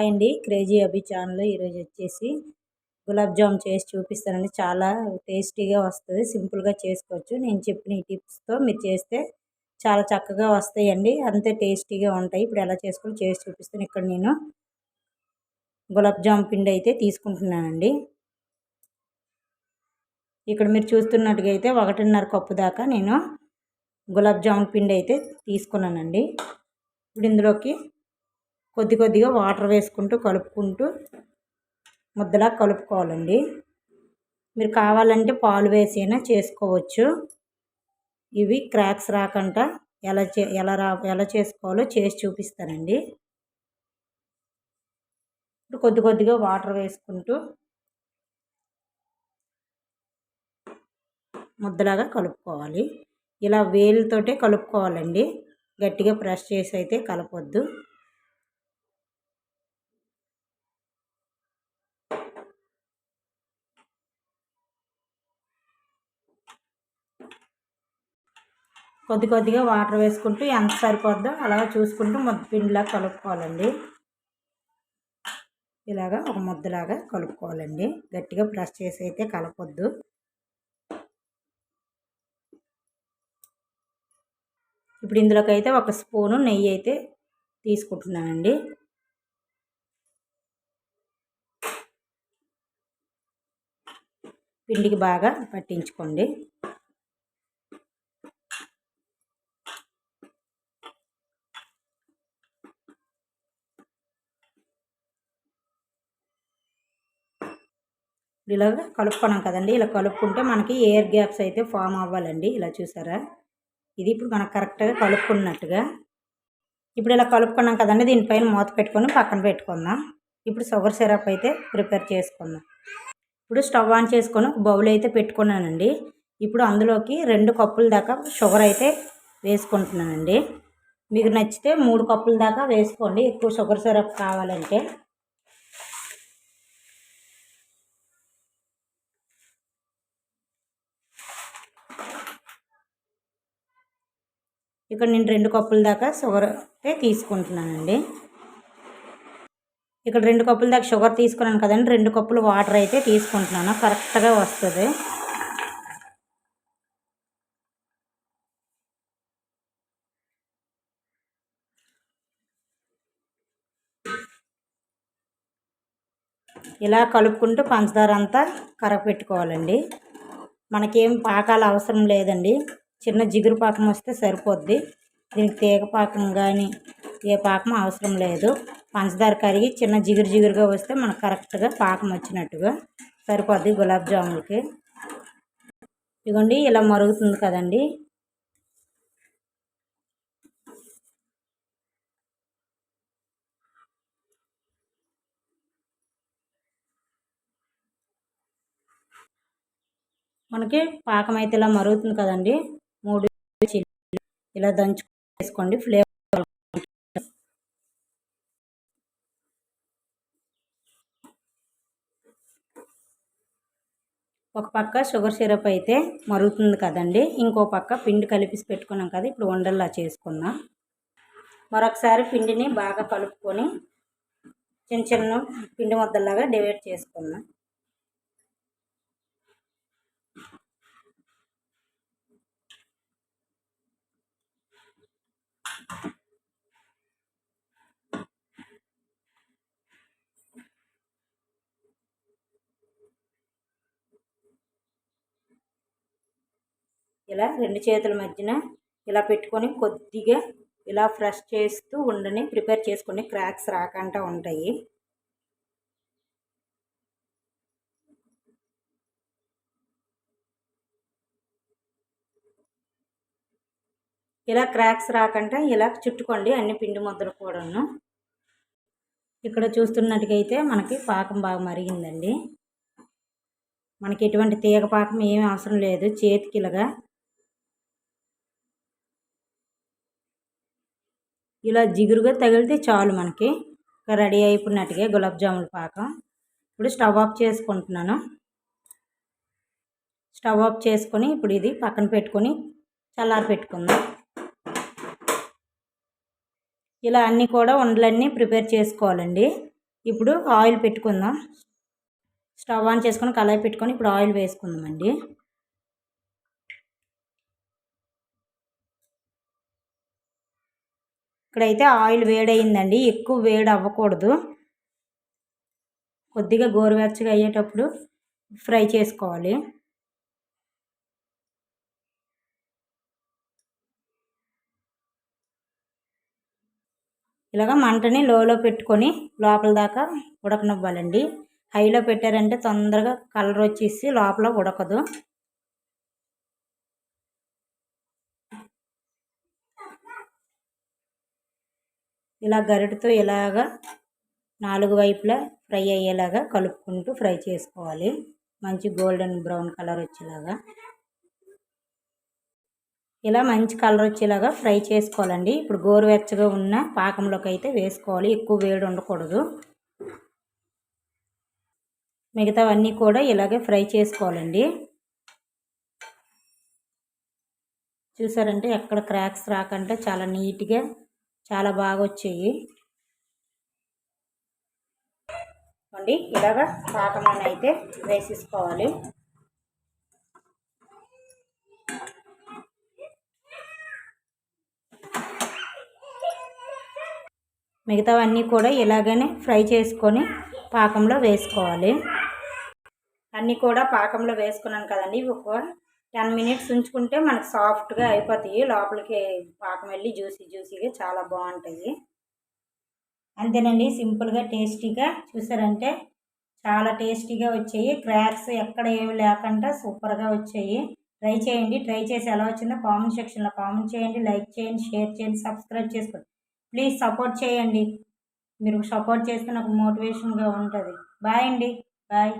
Hi అండి. Crazy అభి channel ఈరోజు వచ్చేసి గులాబ్ జామ్ చేసి చూపిస్తానండి. చాలా టేస్టీగా వస్తుంది. సింపుల్గా చేసుకోవచ్చు. నేను చెప్పిన ఈ టిప్స్తో మీరు చేస్తే చాలా చక్కగా వస్తాయండి. అంతే టేస్టీగా ఉంటాయి. ఇప్పుడు ఎలా చేసుకోవాలో చేసి చూపిస్తాను. ఇక్కడ నేను గులాబ్ జామ్ పిండి అయితే తీసుకుంటున్నానండి. ఇక్కడ మీరు చూస్తున్నట్టుగా అయితే ఒకటిన్నర కప్పు దాకా నేను గులాబ్ జామున్ పిండి అయితే తీసుకున్నానండి. ఇప్పుడు ఇందులోకి కొద్ది కొద్దిగా వాటర్ వేసుకుంటూ కలుపుకుంటూ ముద్దలా కలుపుకోవాలండి. మీరు కావాలంటే పాలు వేసైనా చేసుకోవచ్చు. ఇవి క్రాక్స్ రాకుండా ఎలా చే ఎలా రా ఎలా చేసుకోవాలో చేసి చూపిస్తానండి. ఇప్పుడు కొద్ది కొద్దిగా వాటర్ వేసుకుంటూ ముద్దలాగా కలుపుకోవాలి. ఇలా వేలుతోటే కలుపుకోవాలండి. గట్టిగా ప్రెస్ చేసి అయితే కలపొద్దు. కొద్ది కొద్దిగా వాటర్ వేసుకుంటూ ఎంత సరిపోద్దో అలా చూసుకుంటూ ముద్ద పిండిలా కలుపుకోవాలండి. ఇలాగా ఒక ముద్దలాగా కలుపుకోవాలండి. గట్టిగా ప్రెస్ చేసి అయితే కలపొద్దు. ఇప్పుడు ఇందులోకైతే ఒక స్పూను నెయ్యి అయితే తీసుకుంటున్నానండి. పిండికి బాగా పట్టించుకోండి. ఇలాగ కలుపుకున్నాం కదండి. ఇలా కలుపుకుంటే మనకి ఎయిర్ గ్యాప్స్ అయితే ఫామ్ అవ్వాలండి. ఇలా చూసారా? ఇది ఇప్పుడు మనకు కరెక్ట్గా కలుపుకున్నట్టుగా. ఇప్పుడు ఇలా కలుపుకున్నాం కదండి. దీనిపైన మూత పెట్టుకొని పక్కన పెట్టుకుందాం. ఇప్పుడు షుగర్ సిరప్ అయితే ప్రిపేర్ చేసుకుందాం. ఇప్పుడు స్టవ్ ఆన్ చేసుకొని ఒక బౌల్ అయితే పెట్టుకున్నానండి. ఇప్పుడు అందులోకి రెండు కప్పుల దాకా షుగర్ అయితే వేసుకుంటున్నానండి. మీకు నచ్చితే మూడు కప్పుల దాకా వేసుకోండి. ఎక్కువ షుగర్ సిరప్ కావాలంటే ఇక్కడ నేను రెండు కప్పుల దాకా షుగర్ అయితే తీసుకుంటున్నానండి. ఇక్కడ రెండు కప్పుల దాకా షుగర్ తీసుకున్నాను కదండి. రెండు కప్పులు వాటర్ అయితే తీసుకుంటున్నాను. కరెక్ట్గా వస్తుంది. ఇలా కలుపుకుంటూ పంచదార అంతా కరపెట్టుకోవాలండి మనకేం పాకాలు అవసరం లేదండి. చిన్న జిగురు పాకం వస్తే సరిపోద్ది. దీనికి తీగ పాకం కానీ ఏ పాకం అవసరం లేదు. పంచదార కరిగి చిన్న జిగురు జిగురుగా వస్తే మనకు కరెక్ట్గా పాకం వచ్చినట్టుగా సరిపోద్ది గులాబ్ జాములకి ఇదిగోండి ఇలా మరుగుతుంది కదండి. మనకి పాకం అయితే ఇలా మరుగుతుంది కదండి. ఇలా దంచు వేసుకోండి ఫ్లేవర్ ఒక పక్క షుగర్ సిరప్ అయితే మరుగుతుంది కదండి ఇంకో పక్క పిండి కలిపి పెట్టుకున్నాం కదా ఇప్పుడు వండల్లా చేసుకుందాం. మరొకసారి పిండిని బాగా కలుపుకొని చిన్న చిన్న పిండి ముద్దలాగా డివైడ్ చేసుకుందాం. ఇలా రెండు చేతుల మధ్యన ఇలా పెట్టుకొని కొద్దిగా ఇలా ఫ్రెష్ చేస్తూ ఉండని ప్రిపేర్ చేసుకొని క్రాక్స్ రాకుండా ఉంటాయి. ఇలా క్రాక్స్ రాకుండా ఇలా చుట్టుకోండి అన్ని పిండి ముద్దలు కూడాను. ఇక్కడ చూస్తున్నట్టుగైతే మనకి పాకం బాగా మరిగిందండి. మనకి ఎటువంటి తీగ పాకం ఏమీ అవసరం లేదు చేతికి ఇలాగా. ఇలా జిగురుగా తగిలితే చాలు మనకి. రెడీ అయిపోయినట్టుగా గులాబ్ జాముల పాకం. ఇప్పుడు స్టవ్ ఆఫ్ చేసుకుంటున్నాను. స్టవ్ ఆఫ్ చేసుకొని ఇప్పుడు ఇది పక్కన పెట్టుకొని చల్లారి పెట్టుకుందాం ఇలా అన్నీ కూడా ఉండలన్నీ ప్రిపేర్ చేసుకోవాలండి. ఇప్పుడు ఆయిల్ పెట్టుకుందాం. స్టవ్ ఆన్ చేసుకొని కళాయి పెట్టుకొని ఇప్పుడు ఆయిల్ వేసుకుందామండి. ఇక్కడైతే ఆయిల్ వేడయిందండి. ఎక్కువ వేడి అవ్వకూడదు. కొద్దిగా గోరువెచ్చగా అయ్యేటప్పుడు ఫ్రై చేసుకోవాలి. ఇలాగ మంటని లోలో పెట్టుకొని లోపల దాకా ఉడకనివ్వాలండి. హైలో పెట్టారంటే తొందరగా కలర్ వచ్చేసి లోపల ఉడకదు. ఇలా గరిటతో ఇలాగా నాలుగు వైపులా ఫ్రై అయ్యేలాగా కలుపుకుంటూ ఫ్రై చేసుకోవాలి. మంచి గోల్డెన్ బ్రౌన్ కలర్ వచ్చేలాగా. ఇలా మంచి కలర్ వచ్చేలాగా ఫ్రై చేసుకోవాలండి. ఇప్పుడు గోరువెచ్చగా ఉన్న పాకంలోకి అయితే వేసుకోవాలి. ఎక్కువ వేడి ఉండకూడదు. మిగతావన్నీ కూడా ఇలాగే ఫ్రై చేసుకోవాలండి. చూసారంటే ఎక్కడ క్రాక్స్ రాకంటే చాలా నీట్గా చాలా బాగా వచ్చాయి. అండి ఇలాగా పాకంలోనైతే వేసేసుకోవాలి. మిగతావన్నీ కూడా ఇలాగనే ఫ్రై చేసుకొని పాకంలో వేసుకోవాలి. అన్నీ కూడా పాకంలో వేసుకున్నాను కదండి. ఒక టెన్ మినిట్స్ ఉంచుకుంటే మనకు సాఫ్ట్గా అయిపోతాయి. లోపలికి పాకం వెళ్ళి జ్యూసీ జ్యూసీగా చాలా బాగుంటాయి. అంతేనండి. సింపుల్గా టేస్టీగా చూసారంటే చాలా టేస్టీగా వచ్చాయి. క్రాక్స్ ఎక్కడ ఏమి లేకుండా సూపర్గా వచ్చాయి. ట్రై చేయండి. ట్రై చేసి ఎలా వచ్చిందో కామెంట్ సెక్షన్లో కామెంట్ చేయండి. లైక్ చేయండి షేర్ చేయండి సబ్స్క్రైబ్ చేసుకోండి. ప్లీజ్ సపోర్ట్ చేయండి. మీరు సపోర్ట్ చేస్తే నాకు మోటివేషన్గా ఉంటుంది. బాయ్ అండి. బాయ్.